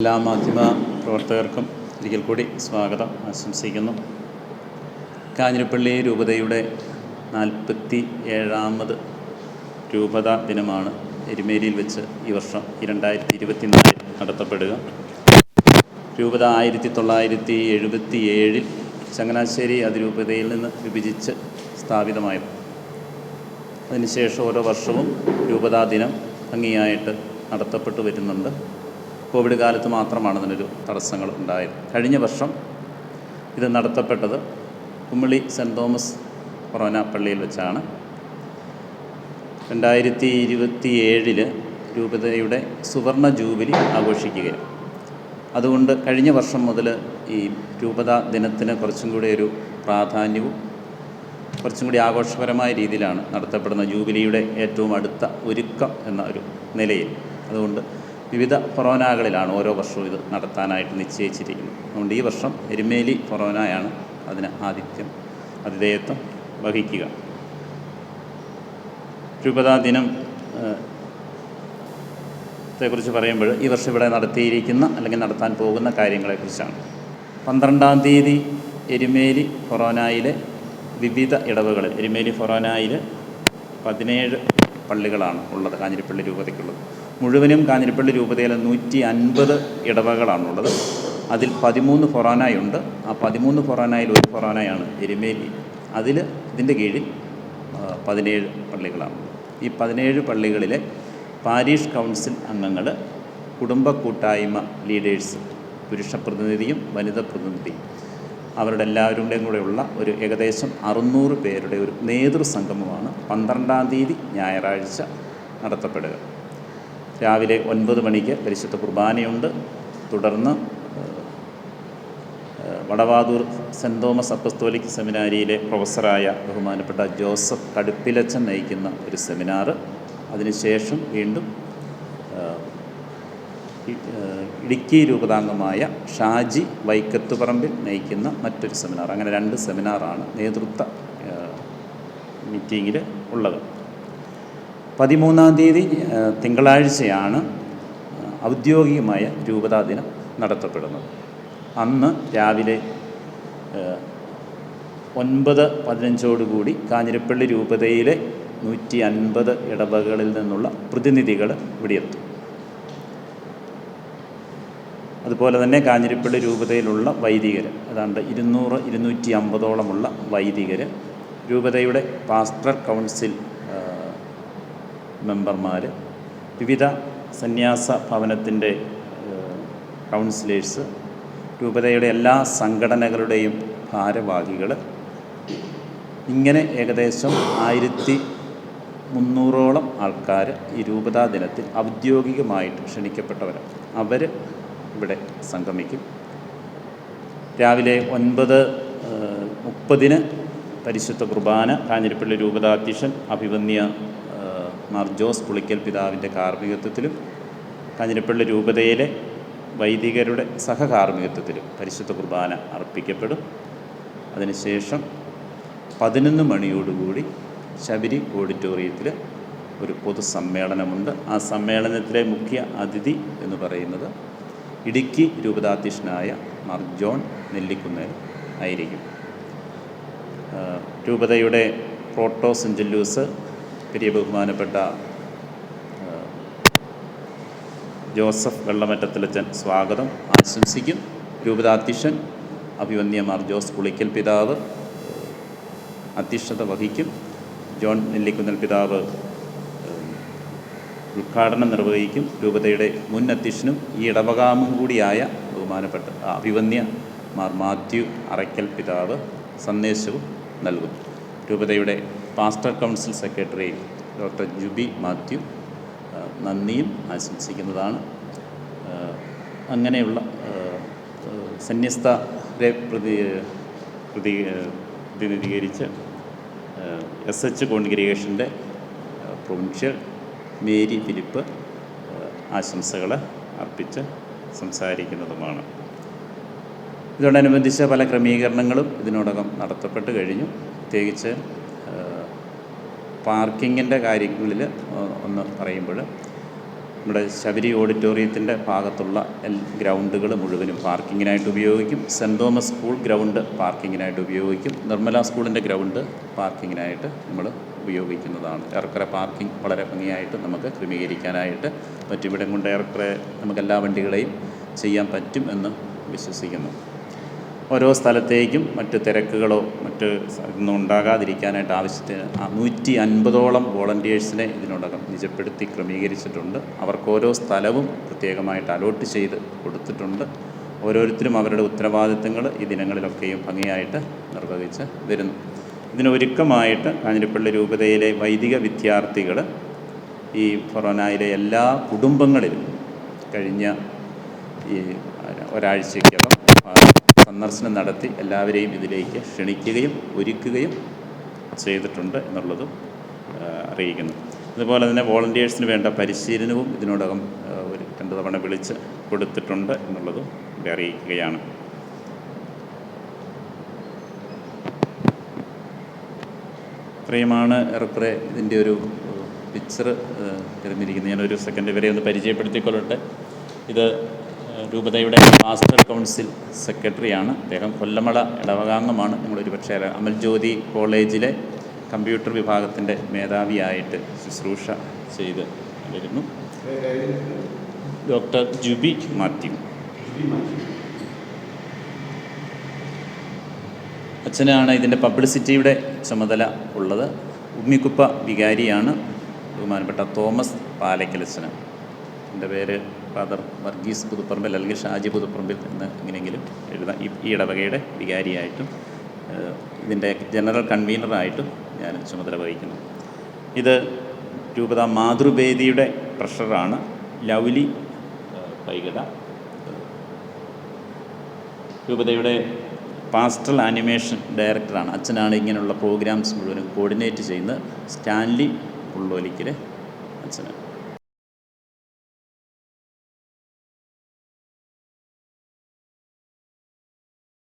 എല്ലാ മാധ്യമ പ്രവർത്തകർക്കും ഒരിക്കൽ കൂടി സ്വാഗതം. ആശംസിക്കുന്നു. കാഞ്ഞിരപ്പള്ളി രൂപതയുടെ നാൽപ്പത്തി ഏഴാമത് രൂപത ദിനമാണ് എരുമേലിയിൽ വെച്ച് ഈ വർഷം രണ്ടായിരത്തി ഇരുപത്തിനാലിൽ നടത്തപ്പെടുക. രൂപത ആയിരത്തി തൊള്ളായിരത്തി എഴുപത്തി ഏഴിൽ ചങ്ങനാശ്ശേരി അതിരൂപതയിൽ നിന്ന് വിഭജിച്ച് സ്ഥാപിതമായത്. അതിനുശേഷം ഓരോ വർഷവും രൂപതാ ദിനം ഭംഗിയായിട്ട് നടത്തപ്പെട്ടു വരുന്നുണ്ട്. കോവിഡ് കാലത്ത് മാത്രമാണ് അതിനൊരു തടസ്സങ്ങൾ ഉണ്ടായത്. കഴിഞ്ഞ വർഷം ഇത് നടത്തപ്പെട്ടത് കുമ്മിളി സെന്റ് തോമസ് കൊറോന പള്ളിയിൽ വെച്ചാണ്. രണ്ടായിരത്തി ഇരുപത്തി ഏഴിൽ രൂപതയുടെ സുവർണ ജൂബിലി ആഘോഷിക്കുകയാണ്. അതുകൊണ്ട് കഴിഞ്ഞ വർഷം മുതൽ ഈ രൂപത ദിനത്തിന് കുറച്ചും കൂടി ഒരു പ്രാധാന്യവും കുറച്ചും കൂടി ആഘോഷപരമായ രീതിയിലാണ് നടത്തപ്പെടുന്ന ജൂബിലിയുടെ ഏറ്റവും അടുത്ത ഒരുക്കം എന്ന ഒരു നിലയിൽ. അതുകൊണ്ട് വിവിധ ഫൊറോനകളിലാണ് ഓരോ വർഷവും ഇത് നടത്താനായിട്ട് നിശ്ചയിച്ചിരിക്കുന്നത്. അതുകൊണ്ട് ഈ വർഷം എരുമേലി ഫൊറോനയാണ് അതിന് ആതിഥ്യം അതിഥേയത്വം വഹിക്കുക. രൂപതാ ദിനം ത്തെക്കുറിച്ച് പറയുമ്പോൾ ഈ വർഷം ഇവിടെ നടത്തിയിരിക്കുന്ന അല്ലെങ്കിൽ നടത്താൻ പോകുന്ന കാര്യങ്ങളെക്കുറിച്ചാണ്. പന്ത്രണ്ടാം തീയതി എരുമേലി ഫൊറോനായിലെ വിവിധ ഇടവുകളിൽ എരുമേലി ഫൊറോനായിൽ പതിനേഴ് പള്ളികളാണ് ഉള്ളത് കാഞ്ഞിരപ്പള്ളി രൂപതയ്ക്കുള്ളത്. മുഴുവനും കാഞ്ഞിരപ്പള്ളി രൂപതയിലെ നൂറ്റി അൻപത് ഇടവകളാണുള്ളത്. അതിൽ പതിമൂന്ന് ഫൊറാനായുണ്ട്. ആ പതിമൂന്ന് ഫൊറാനായിൽ ഒരു ഫൊറാനായാണ് എരുമേലി. അതിൽ ഇതിന്റെ കീഴിൽ പതിനേഴ് പള്ളികളാണ്. ഈ പതിനേഴ് പള്ളികളിലെ പാരീഷ് കൗൺസിൽ അംഗങ്ങൾ കുടുംബ കൂട്ടായ്മ ലീഡേഴ്സ് പുരുഷ പ്രതിനിധിയും വനിതാ പ്രതിനിധിയും അവരുടെ എല്ലാവരുടെയും കൂടെയുള്ള ഒരു ഏകദേശം അറുന്നൂറ് പേരുടെ ഒരു നേതൃസംഗമമാണ് പന്ത്രണ്ടാം തീയതി ഞായറാഴ്ച നടത്തപ്പെടുക. രാവിലെ ഒൻപത് മണിക്ക് പരിശുദ്ധ കുർബാനയുണ്ട്. തുടർന്ന് വടവാതൂർ സെന്റ് തോമസ് അപ്പസ്തോലിക് സെമിനാരിയിലെ പ്രൊഫസറായ ബഹുമാനപ്പെട്ട ജോസഫ് കടുപ്പിലച്ചൻ നയിക്കുന്ന ഒരു സെമിനാർ അതിനുശേഷം വീണ്ടും ഇടുക്കി രൂപതാംഗമായ ഷാജി വൈക്കത്തുപറമ്പിൽ നയിക്കുന്ന മറ്റൊരു സെമിനാർ. അങ്ങനെ രണ്ട് സെമിനാറാണ് നേതൃത്വ മീറ്റിങ്ങിൽ ഉള്ളത്. പതിമൂന്നാം തീയതി തിങ്കളാഴ്ചയാണ് ഔദ്യോഗികമായ രൂപതാ ദിനം നടത്തപ്പെടുന്നത്. അന്ന് രാവിലെ ഒൻപത് പതിനഞ്ചോടുകൂടി കാഞ്ഞിരപ്പള്ളി രൂപതയിലെ നൂറ്റി അൻപത് ഇടവകളിൽ നിന്നുള്ള പ്രതിനിധികൾ ഇവിടെ എത്തും അതുപോലെ തന്നെ കാഞ്ഞിരപ്പള്ളി രൂപതയിലുള്ള വൈദികർ ഏതാണ്ട് ഇരുന്നൂറ് ഇരുന്നൂറ്റി അമ്പതോളമുള്ള വൈദികർ രൂപതയുടെ പാസ്റ്റർ കൗൺസിൽ മെമ്പർമാർ വിവിധ സന്യാസ ഭവനത്തിന്റെ കൗൺസിലേഴ്സ് രൂപതയുടെ എല്ലാ സംഘടനകളുടെയും ഭാരവാഹികൾ. ഇങ്ങനെ ഏകദേശം ആയിരത്തി മുന്നൂറോളം ആൾക്കാർ ഈ രൂപതാ ദിനത്തിൽ ഔദ്യോഗികമായിട്ട് ക്ഷണിക്കപ്പെട്ടവരാണ് അവർ ഇവിടെ സംഗമിക്കും. രാവിലെ ഒൻപത് മുപ്പതിന് പരിശുദ്ധ കുർബാന കാഞ്ഞിരപ്പള്ളി രൂപതാധ്യക്ഷൻ അഭിവന്യ മാർ ജോസ് പുളിക്കൽ പിതാവിന്റെ കാർമ്മികത്വത്തിലും കാഞ്ഞിരപ്പള്ളി രൂപതയിലെ വൈദികരുടെ സഹകാർമ്മികത്വത്തിലും പരിശുദ്ധ കുർബാന അർപ്പിക്കപ്പെടും. അതിനുശേഷം പതിനൊന്ന് മണിയോടുകൂടി ശബരി ഓഡിറ്റോറിയത്തിൽ ഒരു പൊതുസമ്മേളനമുണ്ട്. ആ സമ്മേളനത്തിലെ മുഖ്യ അതിഥി എന്ന് പറയുന്നത് ഇടുക്കി രൂപതാധ്യക്ഷനായ മാർ ജോൺ നെല്ലിക്കുന്നേൽ ആയിരിക്കും. രൂപതയുടെ പ്രോട്ടോ സെഞ്ചല്ലൂസ് പെരിയ ബഹുമാനപ്പെട്ട ജോസഫ് വെള്ളമറ്റത്തിലച്ചൻ സ്വാഗതം. ആശംസിക്കും. രൂപതാധ്യക്ഷൻ അഭിവന്യമാർ ജോസ് പുളിക്കൽ പിതാവ് അധ്യക്ഷത വഹിക്കും. ജോൺ നെല്ലിക്കുന്നൽ പിതാവ് ഉദ്ഘാടനം നിർവഹിക്കും. രൂപതയുടെ മുൻ അധ്യക്ഷനും ഈ ഇടവകാമും കൂടിയായ ബഹുമാനപ്പെട്ട അഭിവന്യ മാർ മാത്യു അറയ്ക്കൽ പിതാവ് സന്ദേശവും നൽകും രൂപതയുടെ pastor council secretary doctor Jubi Mathew നന്ദിയും ആശംസിക്കുന്നതാണ്. അങ്ങനെയുള്ള സന്യസ്തരെ പ്രതി പ്രതി പ്രതിനിധീകരിച്ച് എസ് എച്ച് കോൺഗ്രിഗേഷന്റെ പ്രൊവിൻഷ്യൽ മേരി ഫിലിപ്പ് ആശംസകൾ അർപ്പിച്ച് സംസാരിക്കുന്നതുമാണ്. ഇതോടനുബന്ധിച്ച് പല ക്രമീകരണങ്ങളും ഇതിനോടകം നടത്തപ്പെട്ട് കഴിഞ്ഞു. പ്രത്യേകിച്ച് പാർക്കിങ്ങിന്റെ കാര്യങ്ങളിൽ ഒന്ന് പറയുമ്പോൾ നമ്മുടെ ശബരി ഓഡിറ്റോറിയത്തിന്റെ ഭാഗത്തുള്ള ഗ്രൗണ്ടുകൾ മുഴുവനും പാർക്കിങ്ങിനായിട്ട് ഉപയോഗിക്കും. സെന്റ് തോമസ് സ്കൂൾ ഗ്രൗണ്ട് പാർക്കിങ്ങിനായിട്ട് ഉപയോഗിക്കും. നിർമ്മല സ്കൂളിന്റെ ഗ്രൗണ്ട് പാർക്കിങ്ങിനായിട്ട് നമ്മൾ ഉപയോഗിക്കുന്നതാണ്. ഏറെക്കുറെ പാർക്കിംഗ് വളരെ ഭംഗിയായിട്ട് നമുക്ക് ക്രമീകരിക്കാനായിട്ട് പറ്റും. ഇവിടെ കൊണ്ട് ഏറെക്കുറെ നമുക്ക് എല്ലാ വണ്ടികളെയും ചെയ്യാൻ പറ്റും എന്ന് വിശ്വസിക്കുന്നു. ഓരോ സ്ഥലത്തേക്കും മറ്റ് തിരക്കുകളോ മറ്റ് ഒന്നും ഉണ്ടാകാതിരിക്കാനായിട്ട് ആവശ്യത്തിന് നൂറ്റി അൻപതോളം വോളണ്ടിയേഴ്സിനെ ഇതിനോടകം നിജപ്പെടുത്തി ക്രമീകരിച്ചിട്ടുണ്ട്. അവർക്ക് ഓരോ സ്ഥലവും പ്രത്യേകമായിട്ട് അലോട്ട് ചെയ്ത് കൊടുത്തിട്ടുണ്ട്. ഓരോരുത്തരും അവരുടെ ഉത്തരവാദിത്തങ്ങൾ ഈ ദിനങ്ങളിലൊക്കെയും ഭംഗിയായിട്ട് നിർവഹിച്ച് വരുന്നു. ഇതിനൊരുക്കമായിട്ട് കാഞ്ഞിരപ്പള്ളി രൂപതയിലെ വൈദിക വിദ്യാർത്ഥികൾ ഈ ഫൊറോനയിലെ എല്ലാ കുടുംബങ്ങളിലും കഴിഞ്ഞ ഈ ഒരാഴ്ചയ്ക്കകം സന്ദർശനം നടത്തി എല്ലാവരെയും ഇതിലേക്ക് ക്ഷണിക്കുകയും ഒരുക്കുകയും ചെയ്തിട്ടുണ്ട് എന്നുള്ളതും അറിയിക്കുന്നു. അതുപോലെ തന്നെ വോളണ്ടിയേഴ്സിന് വേണ്ട പരിശീലനവും ഇതിനോടകം ഒരു രണ്ട് തവണ വിളിച്ച് കൊടുത്തിട്ടുണ്ട് എന്നുള്ളതും അറിയിക്കുകയാണ്. ഇത്രയുമാണ് ഏറെക്കുറെ ഇതിന്റെ ഒരു പിക്ചർ തിരഞ്ഞിരിക്കുന്നത്. ഞാനൊരു സെക്കൻഡ് വരെ ഒന്ന് പരിചയപ്പെടുത്തിക്കൊള്ളട്ടെ. ഇത് രൂപതയുടെ മാസ്റ്റർ കൗൺസിൽ സെക്രട്ടറിയാണ്. അദ്ദേഹം കൊല്ലമള ഇടവകാംഗമാണ് നമ്മളൊരു പക്ഷേ. അമൽ ജ്യോതി കോളേജിലെ കമ്പ്യൂട്ടർ വിഭാഗത്തിന്റെ മേധാവിയായിട്ട് ശുശ്രൂഷ ചെയ്ത് വരുന്നു. ഡോക്ടർ ജുബി മാത്യു. അച്ഛനാണ് ഇതിന്റെ പബ്ലിസിറ്റിയുടെ ചുമതല ഉള്ളത്. ഉമ്മിക്കുപ്പ വികാരിയാണ് ബഹുമാനപ്പെട്ട തോമസ് പാലയ്ക്കലച്ഛന് എന്റെ പേര് ഫാദർ വർഗീസ് പുതുപ്പറമ്പിൽ അല്ലെങ്കിൽ ഷാജി പുതുപ്പറമ്പിൽ എന്ന് എങ്ങനെയെങ്കിലും എഴുതാം ഈ ഇടവകയുടെ വികാരിയായിട്ടും ഇതിന്റെ ജനറൽ കൺവീനറായിട്ടും ഞാൻ ചുമതല വഹിക്കുന്നു. ഇത് രൂപത മാതൃവേദിയുടെ പ്രഷറാണ് ലൗലി പൈകട രൂപതയുടെ പാസ്റ്റൽ ആനിമേഷൻ ഡയറക്ടറാണ്. അച്ഛനാണ് ഇങ്ങനെയുള്ള പ്രോഗ്രാംസ് മുഴുവനും കോർഡിനേറ്റ് ചെയ്യുന്നത് സ്റ്റാൻലി പുള്ളോലിക്കലെ അച്ഛന്